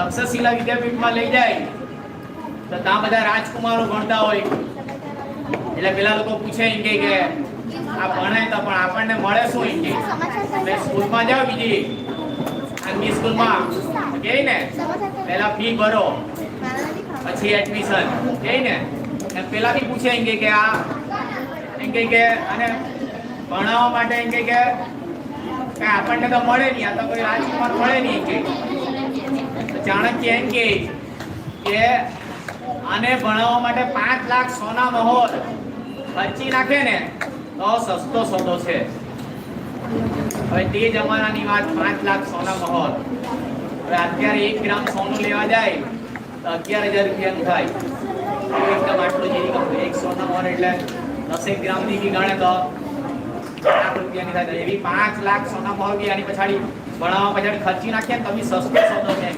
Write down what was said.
તક્ષશિલા વિદ્યાપીઠમાં લઈ જાય, તો ત્યાં બધા રાજકુમારો ભણતા હોય. એટલે પેલા લોકો પૂછે એમ કે આ ભણે તો પણ આપણને મળે શું એમ કે? સ્કૂલમાં જાઓ બીજી. ખાનગી સ્કૂલમાં? કે ને? પહેલા ફી ભરો, પછી એડમિશન કે ને? પેલા બી પૂછે એમ કે આ એમ કે અને ભણાવવા માટે એમ કે આપણને તો મળે નહીં, આ તો કોઈ રાજકુમાર મળે નહીં કે. ચાણક્ય એમ કે આને ભણાવવા માટે પાંચ લાખ સોના મહોર ખર્ચી નાખે ને તો સસ્તો સોદો છે. હવે તે જમાનાની વાત પાંચ લાખ સોના મહોર. હવે અત્યારે એક ગ્રામ સોનું લેવા જાય તો અગિયાર હજાર રૂપિયાનું થાય. એકદમ આટલું જેવી એક સોના મહોર એટલે દસેક ગ્રામની કી ગણે તો લાખ રૂપિયાની થાય. એવી પાંચ લાખ સોના ભાવ બી આની પછાડી. ભણાવવા પછાડી ખર્ચી નાખીએ તમે સસ્તો સોનો છે